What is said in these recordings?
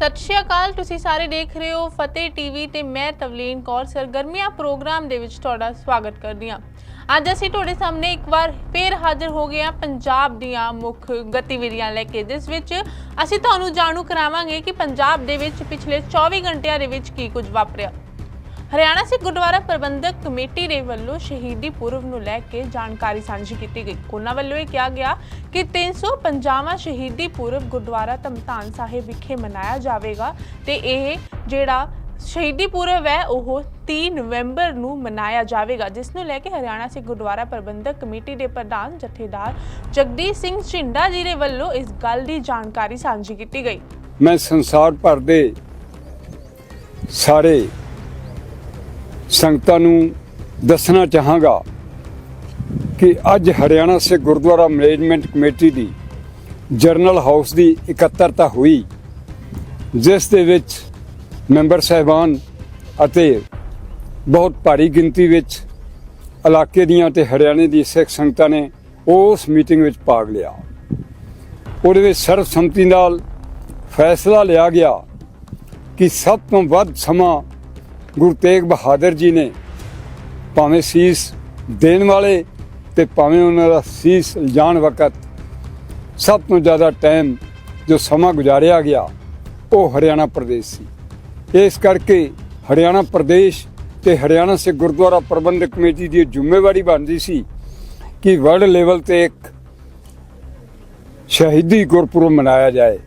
ਸਤਿ ਸ਼੍ਰੀ ਅਕਾਲ, ਤੁਸੀਂ ਸਾਰੇ ਦੇਖ ਰਹੇ ਹੋ ਫਤਿਹ ਟੀਵੀ ਤੇ ਮੈਂ ਤਵਲੀਨ ਕੌਰ, ਸਰਗਰਮੀਆਂ ਪ੍ਰੋਗਰਾਮ ਦੇ ਵਿੱਚ ਤੁਹਾਡਾ ਸਵਾਗਤ ਕਰਦੀ ਹਾਂ। ਅੱਜ ਅਸੀਂ ਤੁਹਾਡੇ ਸਾਹਮਣੇ ਇੱਕ ਵਾਰ ਫੇਰ ਹਾਜ਼ਰ ਹੋ ਗਏ ਹਾਂ ਪੰਜਾਬ ਦੀਆਂ ਮੁੱਖ ਗਤੀਵਿਧੀਆਂ ਲੈ ਕੇ, ਜਿਸ ਵਿੱਚ ਅਸੀਂ ਤੁਹਾਨੂੰ ਜਾਣੂ ਕਰਾਵਾਂਗੇ ਕਿ ਪੰਜਾਬ ਦੇ ਵਿੱਚ ਪਿਛਲੇ 24 ਘੰਟਿਆਂ ਦੇ ਵਿੱਚ ਕੀ ਕੁਝ ਵਾਪਰਿਆ। ਹਰਿਆਣਾ ਸਿੱਖ ਗੁਰਦੁਆਰਾ ਪ੍ਰਬੰਧਕ ਕਮੇਟੀ ਦੇ ਵੱਲੋਂ ਸ਼ਹੀਦੀ ਪੁਰਬ ਨੂੰ ਲੈ ਕੇ ਜਾਣਕਾਰੀ ਸਾਂਝੀ ਕੀਤੀ ਗਈ। ਉਹਨਾਂ ਵੱਲੋਂ ਇਹ ਕਿਹਾ ਗਿਆ ਕਿ 350ਵਾਂ ਸ਼ਹੀਦੀ ਪੁਰਬ ਗੁਰਦੁਆਰਾ ਧਮਤਾਨ ਸਾਹਿਬ ਵਿਖੇ ਮਨਾਇਆ ਜਾਵੇਗਾ ਤੇ ਇਹ ਜਿਹੜਾ ਸ਼ਹੀਦੀ ਪੁਰਬ ਹੈ, ਉਹ 3 ਨਵੰਬਰ ਨੂੰ ਮਨਾਇਆ ਜਾਵੇਗਾ, ਜਿਸ ਨੂੰ ਲੈ ਕੇ ਹਰਿਆਣਾ ਸਿੱਖ ਗੁਰਦੁਆਰਾ ਪ੍ਰਬੰਧਕ ਕਮੇਟੀ ਦੇ ਪ੍ਰਧਾਨ ਜਥੇਦਾਰ ਜਗਦੀਸ਼ ਸਿੰਘ ਝਿੰਡਾ ਜੀ ਦੇ ਵੱਲੋਂ ਇਸ ਗੱਲ ਦੀ ਜਾਣਕਾਰੀ ਸਾਂਝੀ ਕੀਤੀ ਗਈ। ਮੈਂ ਸੰਸਾਰ ਭਰ ਦੇ ਸਾਰੇ ਸੰਗਤਾਂ ਨੂੰ ਦੱਸਣਾ ਚਾਹਾਂਗਾ ਕਿ ਅੱਜ ਹਰਿਆਣਾ ਸਿੱਖ ਗੁਰਦੁਆਰਾ ਮੈਨੇਜਮੈਂਟ ਕਮੇਟੀ ਦੀ ਜਰਨਲ ਹਾਊਸ ਦੀ ਇਕੱਤਰਤਾ ਹੋਈ, ਜਿਸ ਦੇ ਵਿੱਚ ਮੈਂਬਰ ਸਹਿਬਾਨ ਅਤੇ ਬਹੁਤ ਭਾਰੀ ਗਿਣਤੀ ਵਿੱਚ ਇਲਾਕੇ ਦੀਆਂ ਤੇ ਹਰਿਆਣੇ ਦੀ ਸਿੱਖ ਸੰਗਤਾਂ ਨੇ ਉਸ ਮੀਟਿੰਗ ਵਿੱਚ ਭਾਗ ਲਿਆ। ਉਹਦੇ ਵਿੱਚ ਸਰਬਸੰਮਤੀ ਨਾਲ ਫੈਸਲਾ ਲਿਆ ਗਿਆ ਕਿ ਸਭ ਤੋਂ ਵੱਧ ਸਮਾਂ ਗੁਰੂ ਤੇਗ ਬਹਾਦਰ ਜੀ ਨੇ ਭਾਵੇਂ ਸੀਸ ਦੇਣ ਵਾਲੇ ਤੇ ਭਾਵੇਂ ਉਹਨਾਂ ਦਾ ਸੀਸ ਲਿਜਾਣ ਵਕਤ ਸਭ ਤੋਂ ਜ਼ਿਆਦਾ ਟਾਈਮ ਜੋ ਸਮਾਂ ਗੁਜ਼ਾਰਿਆ ਗਿਆ, ਉਹ ਹਰਿਆਣਾ ਪ੍ਰਦੇਸ਼ ਸੀ। ਇਸ ਕਰਕੇ ਹਰਿਆਣਾ ਪ੍ਰਦੇਸ਼ ਤੇ ਹਰਿਆਣਾ ਸਿੱਖ ਗੁਰਦੁਆਰਾ ਪ੍ਰਬੰਧਕ ਕਮੇਟੀ ਦੀ ਇਹ ਜ਼ਿੰਮੇਵਾਰੀ ਬਣਦੀ ਸੀ ਕਿ ਵਰਲਡ ਲੈਵਲ ਤੇ ਇੱਕ ਸ਼ਹੀਦੀ ਗੁਰਪੁਰਬ ਮਨਾਇਆ ਜਾਏ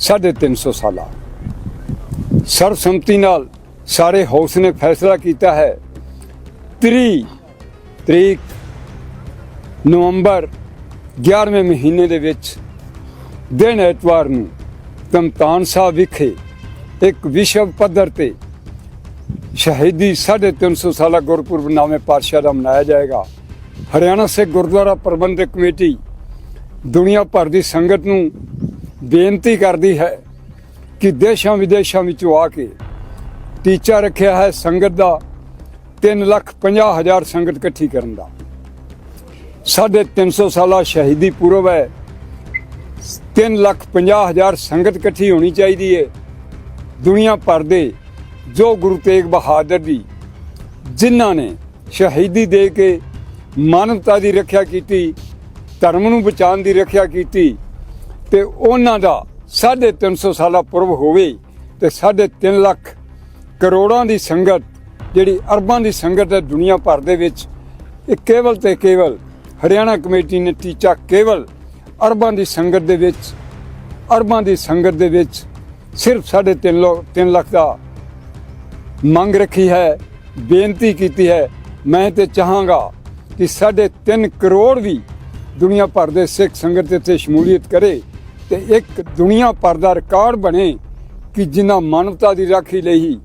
350 ਸਾਲਾ। ਸਰਬਸੰਮਤੀ ਨਾਲ ਸਾਰੇ ਹਾਊਸ ਨੇ ਫੈਸਲਾ ਕੀਤਾ ਹੈ। 30 ਤਰੀਕ ਨਵੰਬਰ 11ਵੇਂ ਮਹੀਨੇ ਦੇ ਵਿੱਚ ਦਿਨ ਐਤਵਾਰ ਨੂੰ ਤਮਤਾਨ ਸਾਹਿਬ ਵਿਖੇ ਇੱਕ ਵਿਸ਼ਵ ਪੱਧਰ ਤੇ ਸ਼ਹੀਦੀ 350 ਸਾਲਾ ਗੁਰਪੁਰਬ ਨਾਮੇ ਪਾਤਸ਼ਾਹ ਦਾ ਮਨਾਇਆ ਜਾਏਗਾ। ਹਰਿਆਣਾ ਸਿੱਖ ਗੁਰਦੁਆਰਾ ਪ੍ਰਬੰਧਕ ਕਮੇਟੀ ਦੁਨੀਆ ਭਰ ਦੀ ਸੰਗਤ ਨੂੰ ਬੇਨਤੀ ਕਰਦੀ ਹੈ ਕਿ ਦੇਸ਼ਾਂ ਵਿਦੇਸ਼ਾਂ ਵਿੱਚੋਂ ਆ ਕੇ ਟੀਚਾ ਰੱਖਿਆ ਹੈ ਸੰਗਤ ਦਾ 3 ਲੱਖ 50 ਹਜ਼ਾਰ ਸੰਗਤ ਇਕੱਠੀ ਕਰਨ ਦਾ। ਸਾਢੇ 300 ਸਾਲਾ ਸ਼ਹੀਦੀ ਪੁਰਬ ਹੈ। 3 ਲੱਖ 50 ਹਜ਼ਾਰ ਸੰਗਤ ਇਕੱਠੀ ਹੋਣੀ ਚਾਹੀਦੀ ਹੈ ਦੁਨੀਆ ਭਰ ਦੇ ਜੋ ਗੁਰੂ ਤੇਗ ਬਹਾਦਰ ਜੀ, ਜਿਨ੍ਹਾਂ ਨੇ ਸ਼ਹੀਦੀ ਦੇ ਕੇ ਮਾਨਵਤਾ ਦੀ ਰੱਖਿਆ ਕੀਤੀ, ਧਰਮ ਨੂੰ ਬਚਾਉਣ ਦੀ ਰੱਖਿਆ ਕੀਤੀ, ਤੇ ਉਹਨਾਂ ਦਾ 350 ਸਾਲਾ ਪੁਰਬ ਹੋਵੇ ਤੇ 3.5 ਲੱਖ ਕਰੋੜਾਂ ਦੀ ਸੰਗਤ, ਜਿਹੜੀ ਅਰਬਾਂ ਦੀ ਸੰਗਤ ਹੈ ਦੁਨੀਆ ਭਰ ਦੇ ਵਿੱਚ, ਇਹ ਕੇਵਲ ਤੇ ਕੇਵਲ ਹਰਿਆਣਾ ਕਮੇਟੀ ਨੇ ਟੀਚਾ ਕੇਵਲ ਅਰਬਾਂ ਦੀ ਸੰਗਤ ਦੇ ਵਿੱਚ, ਅਰਬਾਂ ਦੀ ਸੰਗਤ ਦੇ ਵਿੱਚ ਸਿਰਫ 3.5 ਲੱਖ 3 ਲੱਖ ਦਾ ਮੰਗ ਰੱਖੀ ਹੈ, ਬੇਨਤੀ ਕੀਤੀ ਹੈ। ਮੈਂ ਤੇ ਚਾਹਾਂਗਾ ਕਿ 3.5 ਕਰੋੜ ਵੀ ਦੁਨੀਆ ਭਰ ਦੇ ਸਿੱਖ ਸੰਗਤ ਇੱਥੇ ਸ਼ਮੂਲੀਅਤ ਕਰੇ ਤੇ ਇੱਕ ਦੁਨੀਆ ਭਰ ਦਾ ਰਿਕਾਰਡ ਬਣੇ ਕਿ ਜਿਨ੍ਹਾਂ ਮਾਨਵਤਾ ਦੀ ਰਾਖੀ ਲਈ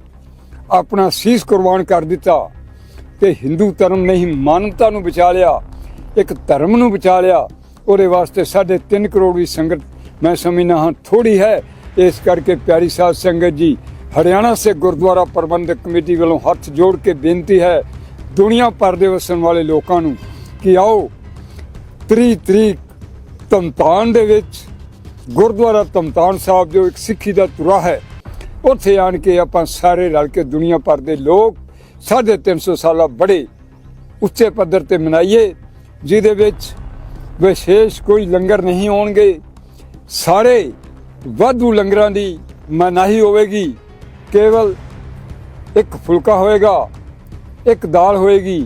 ਆਪਣਾ ਸੀਸ ਕੁਰਬਾਨ ਕਰ ਦਿੱਤਾ ਤੇ ਹਿੰਦੂ ਧਰਮ ਨਹੀਂ ਮਾਨਵਤਾ ਨੂੰ ਬਚਾ ਲਿਆ, ਇੱਕ ਧਰਮ ਨੂੰ ਬਚਾ ਲਿਆ, ਉਹਦੇ ਵਾਸਤੇ 3.5 ਕਰੋੜ ਦੀ ਸੰਗਤ, ਮੈਂ ਸਮਝਦਾ ਹਾਂ ਥੋੜੀ ਹੈ। ਇਸ ਕਰਕੇ ਪਿਆਰੀ ਸਾਹਿਬ ਸੰਗਤ ਜੀ, ਹਰਿਆਣਾ ਸੇ ਗੁਰਦੁਆਰਾ ਪ੍ਰਬੰਧਕ ਕਮੇਟੀ ਵੱਲੋਂ ਹੱਥ ਜੋੜ ਕੇ ਬੇਨਤੀ ਹੈ ਦੁਨੀਆ ਭਰ ਦੇ ਵਸਣ ਵਾਲੇ ਲੋਕਾਂ ਨੂੰ ਕਿ ਆਓ 30 ਤਰੀਕ ਤਮਤਾਨ ਦੇ ਵਿੱਚ ਗੁਰਦੁਆਰਾ ਤਮਤਾਨ ਸਾਹਿਬ ਜੋ ਇੱਕ ਸਿੱਖੀ ਦਾ ਤੁਰਾ ਹੈ ਉੱਥੇ ਆਣ ਕੇ ਆਪਾਂ ਸਾਰੇ ਰਲ ਕੇ ਦੁਨੀਆ ਭਰ ਦੇ ਲੋਕ 350 ਸਾਲਾ ਬੜੇ ਉੱਚੇ ਪੱਧਰ ਤੇ ਮਨਾਈਏ, ਜਿਹਦੇ ਵਿੱਚ ਵਿਸ਼ੇਸ਼ ਕੋਈ ਲੰਗਰ ਨਹੀਂ ਹੋਣਗੇ। ਸਾਰੇ ਵਾਧੂ ਲੰਗਰਾਂ ਦੀ ਮਨਾਹੀ ਹੋਵੇਗੀ। ਕੇਵਲ ਇੱਕ ਫੁਲਕਾ ਹੋਏਗਾ, ਇੱਕ ਦਾਲ ਹੋਏਗੀ,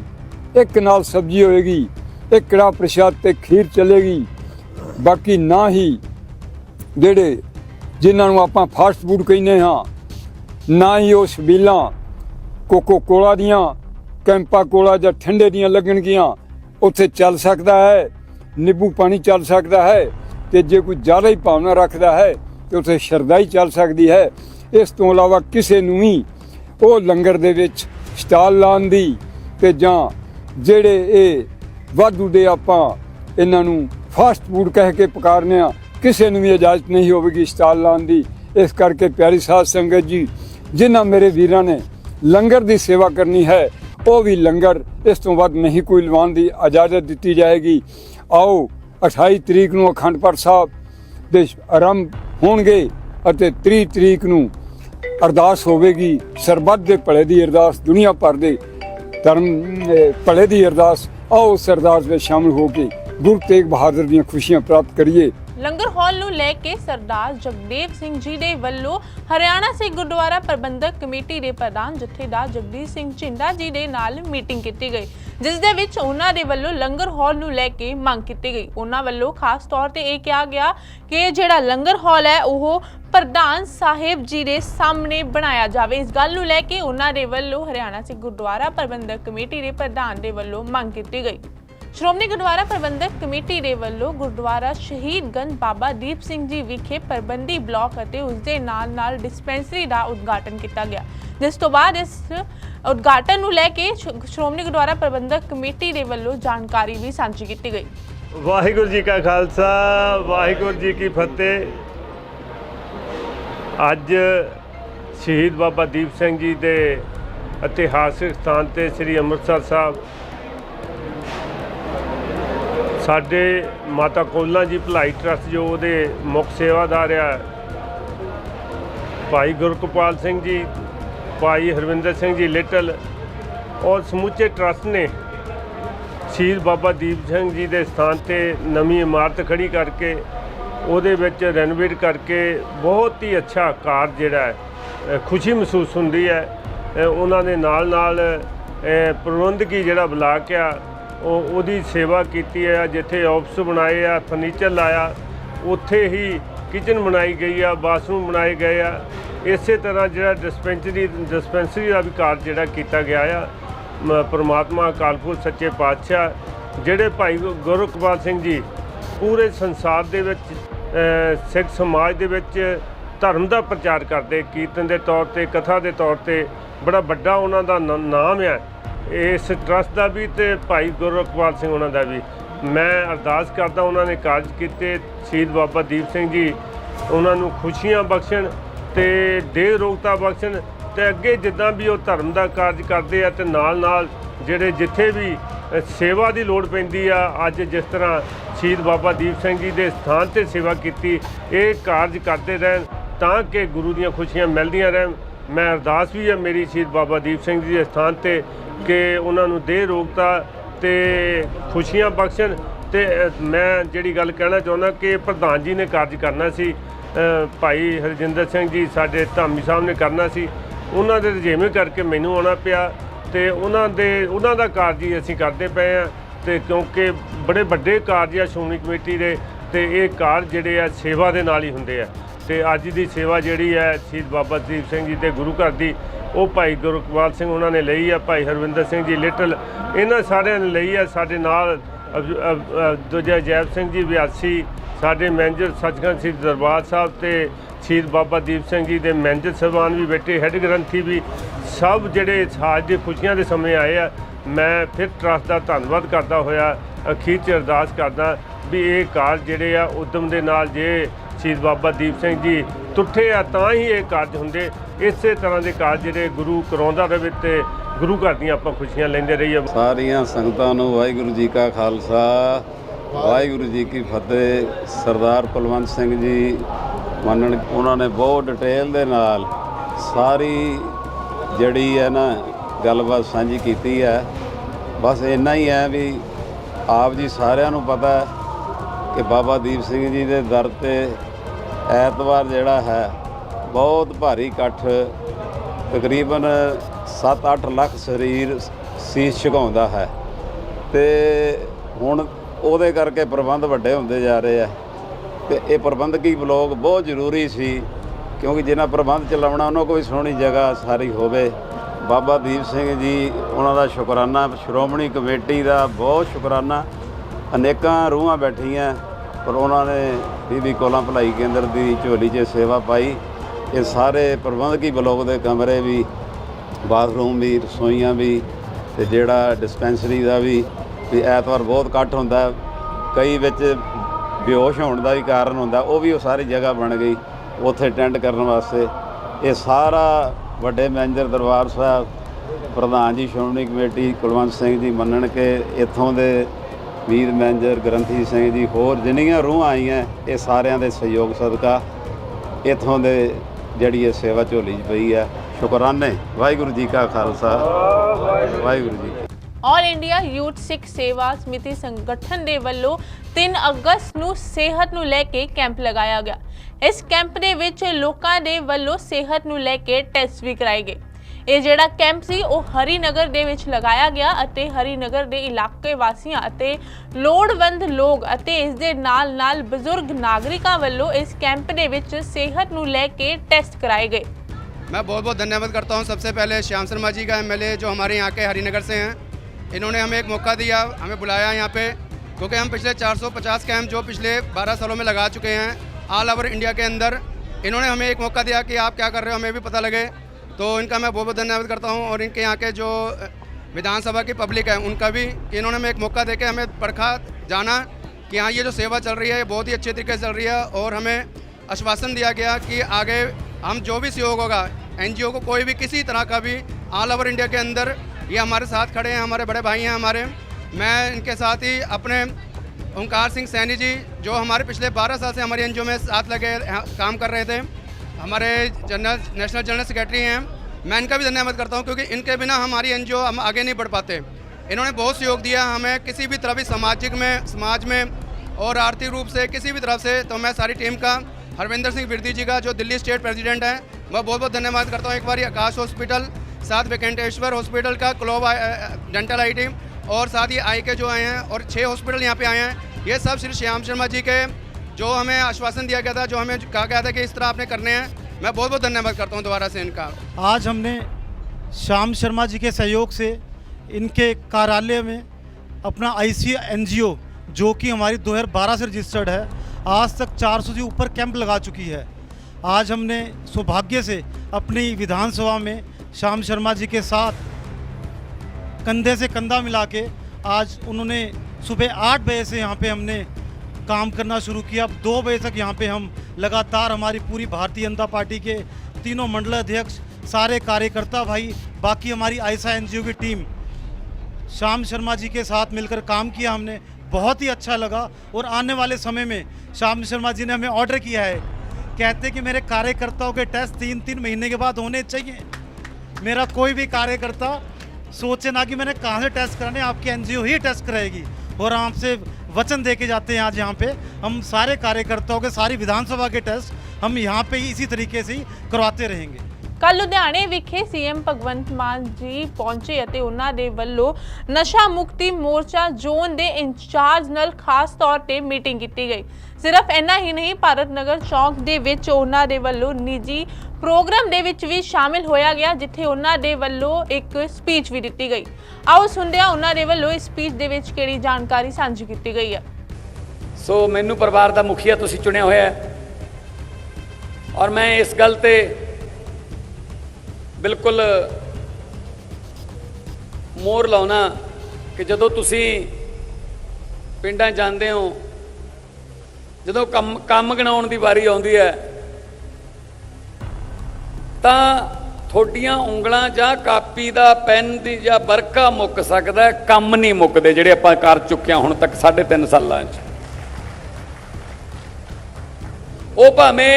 ਇੱਕ ਨਾਲ ਸਬਜ਼ੀ ਹੋਏਗੀ, ਇੱਕ ਕੜਾ ਪ੍ਰਸ਼ਾਦ ਤੇ ਖੀਰ ਚੱਲੇਗੀ। ਬਾਕੀ ਨਾ ਹੀ ਜਿਹੜੇ ਜਿਨ੍ਹਾਂ ਨੂੰ ਆਪਾਂ ਫਾਸਟ ਫੂਡ ਕਹਿੰਦੇ ਹਾਂ ਨਾ ਹੀ ਉਹ ਛਬੀਲਾਂ ਕੋਕੋ ਕੋਲਾ ਦੀਆਂ ਕੈਂਪਾ ਕੋਲਾ ਜਾਂ ਠੰਡੇ ਦੀਆਂ ਲੱਗਣਗੀਆਂ। ਉੱਥੇ ਚੱਲ ਸਕਦਾ ਹੈ, ਨਿੰਬੂ ਪਾਣੀ ਚੱਲ ਸਕਦਾ ਹੈ ਤੇ ਜੇ ਕੋਈ ਜ਼ਿਆਦਾ ਹੀ ਭਾਵਨਾ ਰੱਖਦਾ ਹੈ ਤੇ ਉੱਥੇ ਸ਼ਰਧਾ ਹੀ ਚੱਲ ਸਕਦੀ ਹੈ। ਇਸ ਤੋਂ ਇਲਾਵਾ ਕਿਸੇ ਨੂੰ ਵੀ ਉਹ ਲੰਗਰ ਦੇ ਵਿੱਚ ਸਟਾਲ ਲਾਉਣ ਦੀ ਤੇ ਜਾਂ ਜਿਹੜੇ ਇਹ ਵਾਧੂ ਦੇ ਆਪਾਂ ਇਹਨਾਂ ਨੂੰ ਫਾਸਟ ਫੂਡ ਕਹਿ ਕੇ ਪੁਕਾਰਨੇ ਆ, ਕਿਸੇ ਨੂੰ ਵੀ ਇਜਾਜ਼ਤ ਨਹੀਂ ਹੋਵੇਗੀ ਸਟਾਲ ਲਾਉਣ ਦੀ। ਇਸ ਕਰਕੇ ਪਿਆਰੀ ਸਾਧ ਸੰਗਤ ਜੀ ਜਿਨ੍ਹਾਂ ਮੇਰੇ ਵੀਰਾਂ ਨੇ ਲੰਗਰ ਦੀ ਸੇਵਾ ਕਰਨੀ ਹੈ, ਉਹ ਵੀ ਲੰਗਰ ਇਸ ਤੋਂ ਵੱਧ ਨਹੀਂ ਕੋਈ ਲਵਾਉਣ ਦੀ ਇਜਾਜ਼ਤ ਦਿੱਤੀ ਜਾਏਗੀ। ਆਓ 28 ਤਰੀਕ ਨੂੰ ਅਖੰਡ ਪਾਠ ਸਾਹਿਬ ਦੇ ਆਰੰਭ ਹੋਣਗੇ ਅਤੇ 30 ਤਰੀਕ ਨੂੰ ਅਰਦਾਸ ਹੋਵੇਗੀ। ਸਰਬੱਤ ਦੇ ਭਲੇ ਦੀ ਅਰਦਾਸ, ਦੁਨੀਆ ਭਰ ਦੇ ਧਰਮ ਭਲੇ ਦੀ ਅਰਦਾਸ। ਆਓ ਉਸ ਅਰਦਾਸ ਵਿੱਚ ਸ਼ਾਮਲ ਹੋ ਕੇ ਗੁਰੂ ਤੇਗ ਬਹਾਦਰ ਦੀਆਂ ਖੁਸ਼ੀਆਂ ਪ੍ਰਾਪਤ ਕਰੀਏ। ਲੰਗਰ ਹਾਲ ਨੂੰ ਲੈ ਕੇ ਸਰਦਾਰ ਜਗਦੇਵ ਸਿੰਘ ਜੀ ਦੇ ਵੱਲੋਂ ਹਰਿਆਣਾ ਸਿੱਖ ਗੁਰਦੁਆਰਾ ਪ੍ਰਬੰਧਕ ਕਮੇਟੀ ਦੇ ਪ੍ਰਧਾਨ ਜਥੇਦਾਰ ਜਗਦੀਸ਼ ਸਿੰਘ ਝਿੰਡਾ ਜੀ ਦੇ ਨਾਲ ਮੀਟਿੰਗ ਕੀਤੀ ਗਈ, ਜਿਸ ਦੇ ਵਿੱਚ ਉਹਨਾਂ ਦੇ ਵੱਲੋਂ ਲੰਗਰ ਹਾਲ ਨੂੰ ਲੈ ਕੇ ਮੰਗ ਕੀਤੀ ਗਈ। ਉਹਨਾਂ ਵੱਲੋਂ ਖਾਸ ਤੌਰ ਤੇ ਇਹ ਕਿਹਾ ਗਿਆ ਕਿ ਜਿਹੜਾ ਲੰਗਰ ਹਾਲ ਹੈ, ਉਹ ਪ੍ਰਧਾਨ ਸਾਹਿਬ ਜੀ ਦੇ ਸਾਹਮਣੇ ਬਣਾਇਆ ਜਾਵੇ। ਇਸ ਗੱਲ ਨੂੰ ਲੈ ਕੇ ਉਹਨਾਂ ਦੇ ਵੱਲੋਂ ਹਰਿਆਣਾ ਸਿੱਖ ਗੁਰਦੁਆਰਾ ਪ੍ਰਬੰਧਕ ਕਮੇਟੀ ਦੇ ਪ੍ਰਧਾਨ ਦੇ ਵੱਲੋਂ ਮੰਗ ਕੀਤੀ ਗਈ। ਸ਼੍ਰੋਮਣੀ ਗੁਰਦੁਆਰਾ ਪ੍ਰਬੰਧਕ ਕਮੇਟੀ ਦੇ ਵੱਲੋਂ ਗੁਰਦੁਆਰਾ ਸ਼ਹੀਦਗੰਜ ਬਾਬਾ ਦੀਪ ਸਿੰਘ ਜੀ ਵਿਖੇ ਪ੍ਰਬੰਧੀ ਬਲਾਕ ਅਤੇ ਉਸ ਦੇ ਨਾਲ ਨਾਲ ਡਿਸਪੈਂਸਰੀ ਦਾ ਉਦਘਾਟਨ ਕੀਤਾ ਗਿਆ। ਜਿਸ ਤੋਂ ਬਾਅਦ ਇਸ ਉਦਘਾਟਨ ਨੂੰ ਲੈ ਕੇ ਸ਼੍ਰੋਮਣੀ ਗੁਰਦੁਆਰਾ ਪ੍ਰਬੰਧਕ ਕਮੇਟੀ ਦੇ ਵੱਲੋਂ ਜਾਣਕਾਰੀ ਵੀ ਸਾਂਝੀ ਕੀਤੀ ਗਈ। ਵਾਹਿਗੁਰੂ ਜੀ ਕਾ ਖਾਲਸਾ, ਵਾਹਿਗੁਰੂ ਜੀ ਕੀ ਫਤਿਹ। ਅੱਜ ਸ਼ਹੀਦ ਬਾਬਾ ਦੀਪ ਸਿੰਘ ਜੀ ਦੇ ਇਤਿਹਾਸਿਕ ਸਥਾਨ ਤੇ ਸ੍ਰੀ ਅੰਮ੍ਰਿਤਸਰ ਸਾਹਿਬ ਸਾਡੇ ਮਾਤਾ ਕੋਲਾਂ ਜੀ ਭਲਾਈ ਟਰਸਟ ਜੋ ਉਹਦੇ ਮੁੱਖ ਸੇਵਾਦਾਰ ਆ, ਭਾਈ ਗੁਰਕਪਾਲ ਸਿੰਘ ਜੀ, ਭਾਈ ਹਰਵਿੰਦਰ ਸਿੰਘ ਜੀ ਲਿਟਲ, ਔਰ ਸਮੁੱਚੇ ਟਰਸਟ ਨੇ ਸ਼ਹੀਦ ਬਾਬਾ ਦੀਪ ਸਿੰਘ ਜੀ ਦੇ ਸਥਾਨ ਤੇ ਨਵੀਂ ਇਮਾਰਤ ਖੜੀ ਕਰਕੇ ਉਹਦੇ ਵਿੱਚ ਰੈਨੋਵੇਟ ਕਰਕੇ ਬਹੁਤ ਹੀ ਅੱਛਾ ਕਾਰਜ ਜਿਹੜਾ ਹੈ ਖੁਸ਼ੀ ਮਹਿਸੂਸ ਹੁੰਦੀ ਹੈ। ਉਹਨਾਂ ਦੇ ਨਾਲ ਨਾਲ ਪ੍ਰਬੰਧਕੀ ਜਿਹੜਾ ਬਲਾਕ ਆ ਉਹ ਉਹਦੀ ਸੇਵਾ ਕੀਤੀ ਹੈ ਜਿੱਥੇ ਆਫਿਸ ਬਣਾਏ ਆ, ਫਰਨੀਚਰ ਲਾਇਆ, ਉੱਥੇ ਹੀ ਕਿਚਨ ਬਣਾਈ ਗਈ ਆ, ਬਾਥਰੂਮ ਬਣਾਏ ਗਏ ਆ। ਇਸੇ ਤਰ੍ਹਾਂ ਜਿਹੜਾ ਡਿਸਪੈਂਸਰੀ ਡਿਸਪੈਂਸਰੀ ਦਾ ਵੀ ਕਾਰਜ ਜਿਹੜਾ ਕੀਤਾ ਗਿਆ ਆ, ਮ- ਪ੍ਰਮਾਤਮਾ ਅਕਾਲ ਪੁਰਖ ਸੱਚੇ ਪਾਤਸ਼ਾਹ, ਜਿਹੜੇ ਭਾਈ ਗੁ- ਸਿੰਘ ਜੀ ਪੂਰੇ ਸੰਸਾਰ ਦੇ ਵਿੱਚ ਸਿੱਖ ਸਮਾਜ ਦੇ ਵਿੱਚ ਧਰਮ ਦਾ ਪ੍ਰਚਾਰ ਕਰਦੇ, ਕੀਰਤਨ ਦੇ ਤੌਰ ਤੇ, ਕਥਾ ਦੇ ਤੌਰ ਤੇ, ਬੜਾ ਵੱਡਾ ਉਹਨਾਂ ਦਾ ਨ- ਨਾਮ ਹੈ ਇਸ ਟਰਸਟ ਦਾ ਵੀ ਤੇ ਭਾਈ ਗੁਰਕਪਾਲ ਸਿੰਘ ਉਹਨਾਂ ਦਾ ਵੀ। ਮੈਂ ਅਰਦਾਸ ਕਰਦਾ ਉਹਨਾਂ ਨੇ ਕਾਰਜ ਕੀਤੇ, ਸ਼ਹੀਦ ਬਾਬਾ ਦੀਪ ਸਿੰਘ ਜੀ, ਉਹਨਾਂ ਨੂੰ ਖੁਸ਼ੀਆਂ ਬਖਸ਼ਣ ਤੇ ਦੇਹ ਰੋਗਤਾ ਬਖਸ਼ਣ ਤੇ ਅੱਗੇ ਜਿੱਦਾਂ ਵੀ ਉਹ ਧਰਮ ਦਾ ਕਾਰਜ ਕਰਦੇ ਆ ਤੇ ਨਾਲ ਨਾਲ ਜਿਹੜੇ ਜਿੱਥੇ ਵੀ ਸੇਵਾ ਦੀ ਲੋੜ ਪੈਂਦੀ ਆ, ਅੱਜ ਜਿਸ ਤਰ੍ਹਾਂ ਸ਼ਹੀਦ ਬਾਬਾ ਦੀਪ ਸਿੰਘ ਜੀ ਦੇ ਸਥਾਨ ਤੇ ਸੇਵਾ ਕੀਤੀ, ਇਹ ਕਾਰਜ ਕਰਦੇ ਰਹਿਣ ਤਾਂ ਕਿ ਗੁਰੂ ਦੀਆਂ ਖੁਸ਼ੀਆਂ ਮਿਲਦੀਆਂ ਰਹਿਣ। ਮੈਂ ਅਰਦਾਸ ਵੀ ਹੈ ਮੇਰੀ ਸ਼ਹੀਦ ਬਾਬਾ ਦੀਪ ਸਿੰਘ ਜੀ ਦੇ ਸਥਾਨ ਤੇ ਕਿ ਉਹਨਾਂ ਨੂੰ ਦੇਹ ਰੋਗਤਾ ਤੇ ਖੁਸ਼ੀਆਂ ਬਖਸ਼ਣ ਤੇ ਮੈਂ ਜਿਹੜੀ ਗੱਲ ਕਹਿਣਾ ਚਾਹੁੰਦਾ ਕਿ ਪ੍ਰਧਾਨ ਜੀ ਨੇ ਕਾਰਜ ਕਰਨਾ ਸੀ ਭਾਈ ਹਰਜਿੰਦਰ ਸਿੰਘ ਜੀ ਸਾਡੇ ਧਾਮੀ ਸਾਹਿਬ ਨੇ ਕਰਨਾ ਸੀ, ਉਹਨਾਂ ਦੇ ਰਜੇਵੇਂ ਕਰਕੇ ਮੈਨੂੰ ਆਉਣਾ ਪਿਆ ਤੇ ਉਹਨਾਂ ਦੇ, ਉਹਨਾਂ ਦਾ ਕਾਰਜ ਹੀ ਅਸੀਂ ਕਰਦੇ ਪਏ ਆ ਤੇ ਕਿਉਂਕਿ ਬੜੇ ਵੱਡੇ ਕਾਰਜ ਆ ਸ਼੍ਰੋਮਣੀ ਕਮੇਟੀ ਦੇ ਤੇ ਇਹ ਕਾਰਜ ਜਿਹੜੇ ਆ ਸੇਵਾ ਦੇ ਨਾਲ ਹੀ ਹੁੰਦੇ ਆ। ਤੇ ਅੱਜ ਦੀ ਸੇਵਾ ਜਿਹੜੀ ਹੈ ਸ਼ਹੀਦ ਬਾਬਾ ਦੀਪ ਸਿੰਘ ਜੀ ਦੇ ਗੁਰੂ ਘਰ ਦੀ, ਉਹ ਭਾਈ ਗੁਰਕਵਾਲ ਸਿੰਘ ਉਹਨਾਂ ਨੇ ਲਈ ਆ, ਭਾਈ ਹਰਵਿੰਦਰ ਸਿੰਘ ਜੀ ਲਿਟਲ, ਇਹਨਾਂ ਸਾਰਿਆਂ ਨੇ ਲਈ ਆ, ਸਾਡੇ ਨਾਲ ਦੂਜਾ ਜੈਬ ਸਿੰਘ ਜੀ ਵਿਆਸੀ ਸਾਡੇ ਮੈਨੇਜਰ ਸੱਚਖੰਡ ਸ੍ਰੀ ਦਰਬਾਰ ਸਾਹਿਬ ਤੇ ਸ਼ਹੀਦ ਬਾਬਾ ਦੀਪ ਸਿੰਘ ਜੀ ਦੇ ਮੈਨੇਜਰ ਸਾਹਿਬਾਨ ਵੀ ਬੈਠੇ, ਹੈੱਡ ਗ੍ਰੰਥੀ ਵੀ, ਸਭ ਜਿਹੜੇ ਸਾਜ ਦੇ ਖੁਸ਼ੀਆਂ ਦੇ ਸਮੇਂ ਆਏ ਆ, ਮੈਂ ਫਿਰ ਟਰਸਟ ਦਾ ਧੰਨਵਾਦ ਕਰਦਾ ਹੋਇਆ, ਅਖੀਰ ਚ ਅਰਦਾਸ ਕਰਦਾ ਵੀ ਇਹ ਕਾਰਜ ਜਿਹੜੇ ਆ, ਉਦਮ ਦੇ ਨਾਲ ਜੇ ਸ਼ਹੀਦ ਬਾਬਾ ਦੀਪ ਸਿੰਘ ਜੀ ਤੁੱਠੇ ਆ, ਤਾਂ ਹੀ ਇਹ ਕਾਰਜ ਹੁੰਦੇ। ਇਸੇ ਤਰ੍ਹਾਂ ਦੇ ਕਾਰਜ ਜਿਹੜੇ ਗੁਰੂ ਕਰਾਉਂਦਾ ਰਹੇ ਤੇ ਗੁਰੂ ਘਰ ਦੀਆਂ ਆਪਾਂ ਖੁਸ਼ੀਆਂ ਲੈਂਦੇ ਰਹੀਏ। ਸਾਰੀਆਂ ਸੰਗਤਾਂ ਨੂੰ ਵਾਹਿਗੁਰੂ ਜੀ ਕਾ ਖਾਲਸਾ, ਵਾਹਿਗੁਰੂ ਜੀ ਕੀ ਫਤਿਹ। ਸਰਦਾਰ ਕੁਲਵੰਤ ਸਿੰਘ ਜੀ ਮੰਨਣ, ਉਹਨਾਂ ਨੇ ਬਹੁਤ ਡਿਟੇਲ ਦੇ ਨਾਲ ਸਾਰੀ ਜਿਹੜੀ ਹੈ ਨਾ ਗੱਲਬਾਤ ਸਾਂਝੀ ਕੀਤੀ ਹੈ। ਬਸ ਇੰਨਾ ਹੀ ਹੈ ਵੀ ਆਪ ਜੀ ਸਾਰਿਆਂ ਨੂੰ ਪਤਾ ਕਿ ਬਾਬਾ ਦੀਪ ਸਿੰਘ ਜੀ ਦੇ ਦਰ ਤੇ ਐਤਵਾਰ ਜਿਹੜਾ ਹੈ, ਬਹੁਤ ਭਾਰੀ ਇਕੱਠ, ਤਕਰੀਬਨ 7-8 ਲੱਖ ਸਰੀਰ ਸੀਸ ਝੁਕਾਉਂਦਾ ਹੈ। ਤੇ ਹੁਣ ਉਹਦੇ ਕਰਕੇ ਪ੍ਰਬੰਧ ਵੱਡੇ ਹੁੰਦੇ ਜਾ ਰਹੇ ਆ। ਤੇ ਇਹ ਪ੍ਰਬੰਧਕੀ ਬਲੋਕ ਬਹੁਤ ਜ਼ਰੂਰੀ ਸੀ, ਕਿਉਂਕਿ ਜਿਹਨਾਂ ਪ੍ਰਬੰਧ ਚਲਾਉਣਾ, ਉਹਨਾਂ ਕੋਲ ਸੋਹਣੀ ਜਗ੍ਹਾ ਸਾਰੀ ਹੋਵੇ। ਬਾਬਾ ਦੀਪ ਸਿੰਘ ਜੀ, ਉਹਨਾਂ ਦਾ ਸ਼ੁਕਰਾਨਾ, ਸ਼੍ਰੋਮਣੀ ਕਮੇਟੀ ਦਾ ਬਹੁਤ ਸ਼ੁਕਰਾਨਾ। ਅਨੇਕਾਂ ਰੂਹਾਂ ਬੈਠੀਆਂ। ਪਰ ਉਹਨਾਂ ਨੇ ਬੀਬੀ ਕੋਲਾਂ ਭਲਾਈ ਕੇਂਦਰ ਦੀ ਝੋਲੀ 'ਚ ਸੇਵਾ ਪਾਈ। ਇਹ ਸਾਰੇ ਪ੍ਰਬੰਧਕੀ ਬਲੋਕ ਦੇ ਕਮਰੇ ਵੀ, ਬਾਥਰੂਮ ਵੀ, ਰਸੋਈਆਂ ਵੀ ਤੇ ਜਿਹੜਾ ਡਿਸਪੈਂਸਰੀ ਦਾ ਵੀ ਵੀ ਐਤਵਾਰ ਬਹੁਤ ਇਕੱਠ ਹੁੰਦਾ। ਕਈ ਵਿੱਚ ਬੇਹੋਸ਼ ਹੋਣ ਦਾ ਵੀ ਕਾਰਨ ਹੁੰਦਾ, ਉਹ ਵੀ ਉਹ ਸਾਰੀ ਜਗ੍ਹਾ ਬਣ ਗਈ, ਉੱਥੇ ਟੈਂਟ ਕਰਨ ਵਾਸਤੇ। ਇਹ ਸਾਰਾ ਵੱਡੇ ਮੈਨੇਜਰ ਦਰਬਾਰ ਸਾਹਿਬ, ਪ੍ਰਧਾਨ ਜੀ, ਸ਼੍ਰੋਮਣੀ ਕਮੇਟੀ, ਕੁਲਵੰਤ ਸਿੰਘ ਜੀ ਮੰਨਣ ਕੇ ਇੱਥੋਂ ਦੇ ਵੀਰ ਮੈਨੇਜਰ ਗ੍ਰੰਥੀ ਸਿੰਘ ਜੀ, ਹੋਰ ਜਿੰਨੀਆਂ ਰੂਹਾਂ ਆਈਆਂ, ਇਹ ਸਾਰਿਆਂ ਦੇ ਸਹਿਯੋਗ ਸਦਕਾ ਇਥੋਂ ਦੇ ਜਿਹੜੀ ਇਹ ਸੇਵਾ ਝੋਲੀ 'ਚ ਪਈ ਆ ਸ਼ੁਕਰਾਨੇ, ਵਾਹਿਗੁਰੂ ਜੀ ਕਾ Khalsa. Waheguru ji all India youth ਸਿੱਖ ਸੇਵਾ ਸਮਿਤੀ ਸੰਗਠਨ ਦੇ ਵੱਲੋਂ 3 ਅਗਸਤ ਨੂੰ ਸਿਹਤ ਨੂੰ ਲੈ ਕੇ ਕੈਂਪ ਲਗਾਇਆ ਗਿਆ। ਇਸ ਕੈਂਪ ਦੇ ਵਿੱਚ ਲੋਕਾਂ ਦੇ ਵੱਲੋਂ ਸਿਹਤ ਨੂੰ ਲੈ ਕੇ ਟੈਸਟ ਵੀ ਕਰਾਏ ਗਏ। ਇਹ ਜਿਹੜਾ ਕੈਂਪ ਸੀ ਉਹ ਹਰੀਨਗਰ ਦੇ ਵਿੱਚ ਲਗਾਇਆ ਗਿਆ ਅਤੇ ਹਰੀਨਗਰ ਦੇ ਇਲਾਕੇ ਵਾਸੀਆਂ ਅਤੇ ਲੋੜਵੰਦ ਲੋਕ ਅਤੇ ਇਸ ਦੇ ਨਾਲ-ਨਾਲ ਬਜ਼ੁਰਗ ਨਾਗਰਿਕਾਂ ਵੱਲੋਂ ਇਸ ਕੈਂਪ ਦੇ ਵਿੱਚ ਸਿਹਤ ਨੂੰ ਲੈ ਕੇ ਟੈਸਟ ਕਰਾਏ ਗਏ मैं बहुत बहुत धन्यवाद करता हूँ सबसे पहले श्याम शर्मा जी का एमएलए जो हमारे यहाँ के हरिनगर से हैं इन्होंने हमें एक मौका दिया हमें बुलाया यहाँ पे क्योंकि हम पिछले 450 कैंप जो पिछले 12 सालों में लगा चुके हैं ऑल ओवर इंडिया के अंदर इन्होंने हमें एक मौका दिया कि आप क्या कर रहे हो हमें भी पता लगे तो इनका मैं बहुत बहुत धन्यवाद करता हूँ और इनके यहाँ के जो विधानसभा की पब्लिक है, उनका भी कि इन्होंने हमें एक मौका दे के हमें परखा, जाना कि हाँ ये जो सेवा चल रही है, ये बहुत ही अच्छे तरीके से चल रही है और हमें आश्वासन दिया गया कि आगे हम जो भी सहयोग होगा, एनजीओ को कोई भी किसी तरह का भी ऑल ओवर इंडिया के अंदर ये हमारे साथ खड़े हैं, हमारे बड़े भाई हैं हमारे। मैं इनके साथ ही अपने ओंकार सिंह सैनी जी, जो हमारे पिछले 12 साल से हमारी एनजीओ में साथ लगे काम कर रहे थे हमारे जनरल नेशनल जनरल सेक्रेटरी हैं। मैं इनका भी धन्यवाद करता हूँ, क्योंकि इनके बिना हमारी एनजीओ हम आगे नहीं बढ़ पाते। इन्होंने बहुत सहयोग दिया हमें किसी भी तरह भी सामाजिक में, समाज में और आर्थिक रूप से किसी भी तरफ़ से। तो मैं सारी टीम का, हरविंदर सिंह बिरदी जी का, जो दिल्ली स्टेट प्रेसिडेंट है, मैं बहुत बहुत धन्यवाद करता हूँ। एक बार आकाश हॉस्पिटल, साथ वेंकटेश्वर हॉस्पिटल का, क्लोब डेंटल आई टीम और साथ ही आई के जो आए हैं और छः हॉस्पिटल यहाँ पे आए हैं। ये सब श्री श्याम शर्मा जी के जो हमें आश्वासन दिया गया था, जो हमें कहा गया था कि इस तरह आपने करने हैं, मैं बहुत बहुत धन्यवाद करता हूँ दोबारा से इनका। आज हमने श्याम शर्मा जी के सहयोग से इनके कार्यालय में अपना आई एनजीओ, जो कि हमारी 2012 से रजिस्टर्ड है, आज तक 400 से ऊपर कैंप लगा चुकी है। आज हमने सौभाग्य से अपनी विधानसभा में श्याम शर्मा जी के साथ कंधे से कंधा मिला के आज उन्होंने सुबह आठ बजे से यहाँ पे हमने काम करना शुरू किया। अब दो बजे तक यहाँ पे हम लगातार हमारी पूरी भारतीय जनता पार्टी के तीनों मंडल अध्यक्ष, सारे कार्यकर्ता भाई, बाकी हमारी आयसा एनजीओ की टीम, श्याम शर्मा जी के साथ मिलकर काम किया हमने। बहुत ही अच्छा लगा और आने वाले समय में श्याम शर्मा जी ने हमें ऑर्डर किया है। कहते कि मेरे कार्यकर्ताओं के टेस्ट तीन तीन महीने के बाद होने चाहिए। मेरा कोई भी कार्यकर्ता सोचे ना कि मैंने कहाँ से टेस्ट कराने, आपकी एनजीओ ही टेस्ट कराएगी। और आपसे वचन दे के जाते हैं आज यहाँ पे हम सारे कार्यकर्ताओं के सारी विधानसभा के टेस्ट हम यहाँ पे ही इसी तरीके से ही करवाते रहेंगे ਕੱਲ ਲੁਧਿਆਣੇ ਵਿਖੇ ਸੀਐਮ ਭਗਵੰਤ ਮਾਨ ਜੀ ਪਹੁੰਚੇ ਅਤੇ ਉਹਨਾਂ ਦੇ ਵੱਲੋਂ ਨਸ਼ਾ ਮੁਕਤੀ ਮੋਰਚਾ ਜ਼ੋਨ ਦੇ ਇੰਚਾਰਜ ਨਾਲ ਖਾਸ ਤੌਰ ਤੇ ਮੀਟਿੰਗ ਕੀਤੀ ਗਈ। ਸਿਰਫ ਇੰਨਾ ਹੀ ਨਹੀਂ, ਭਾਰਤ ਨਗਰ ਚੌਂਕ ਦੇ ਵਿੱਚ ਉਹਨਾਂ ਦੇ ਵੱਲੋਂ ਨਿੱਜੀ ਪ੍ਰੋਗਰਾਮ ਦੇ ਵਿੱਚ ਵੀ ਸ਼ਾਮਿਲ ਹੋਇਆ ਗਿਆ, ਜਿੱਥੇ ਉਹਨਾਂ ਦੇ ਵੱਲੋਂ ਇੱਕ ਸਪੀਚ ਵੀ ਦਿੱਤੀ ਗਈ। ਆਓ ਸੁਣਦੇ ਹਾਂ ਉਹਨਾਂ ਦੇ ਵੱਲੋਂ ਇਸ ਸਪੀਚ ਦੇ ਵਿੱਚ ਕਿਹੜੀ ਜਾਣਕਾਰੀ ਸਾਂਝੀ ਕੀਤੀ ਗਈ ਹੈ। ਸੋ ਮੈਨੂੰ ਪਰਿਵਾਰ ਦਾ ਮੁਖੀਆ ਤੁਸੀਂ ਚੁਣਿਆ ਹੋਇਆ ਹੈ। ਔਰ ਮੈਂ ਇਸ ਗੱਲ ਤੇ ਬਿਲਕੁਲ ਮੋਰ ਲਾਉਣਾ ਕਿ ਜਦੋਂ ਤੁਸੀਂ ਪਿੰਡਾਂ ਜਾਂਦੇ ਹੋ, ਜਦੋਂ ਕੰਮ ਕੰਮ ਗਣਾਉਣ ਦੀ ਵਾਰੀ ਆਉਂਦੀ ਹੈ, ਤਾਂ ਤੁਹਾਡੀਆਂ ਉਂਗਲਾਂ ਜਾਂ ਕਾਪੀ ਦਾ ਪੈਨ ਦੀ ਜਾਂ ਵਰਕਾ ਮੁੱਕ ਸਕਦਾ ਕੰਮ ਨਹੀਂ ਮੁੱਕਦੇ ਜਿਹੜੇ ਆਪਾਂ ਕਰ ਚੁੱਕੇ ਹਾਂ ਹੁਣ ਤੱਕ 3.5 ਸਾਲਾਂ 'ਚ। ਉਹ ਭਾਵੇਂ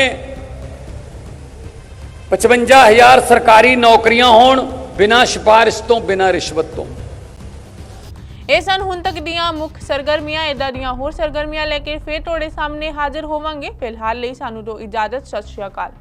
55000 ਸਰਕਾਰੀ ਨੌਕਰੀਆਂ ਹੋਣ ਬਿਨਾਂ ਸਿਫਾਰਿਸ਼ ਤੋਂ, ਬਿਨਾਂ ਰਿਸ਼ਵਤ ਤੋਂ। ਇਹ ਸਨ ਹੁਣ ਤੱਕ ਦੀਆਂ ਮੁੱਖ ਸਰਗਰਮੀਆਂ। ਇਦਾਂ ਦੀਆਂ ਹੋਰ ਸਰਗਰਮੀਆਂ ਲੈ ਕੇ ਫੇਰ ਤੁਹਾਡੇ ਸਾਹਮਣੇ ਹਾਜ਼ਰ ਹੋਵਾਂਗੇ। ਫਿਲਹਾਲ ਲਈ ਸਾਨੂੰ ਦਿਓ ਇਜਾਜ਼ਤ। ਸਤਿ ਸ਼੍ਰੀ ਅਕਾਲ।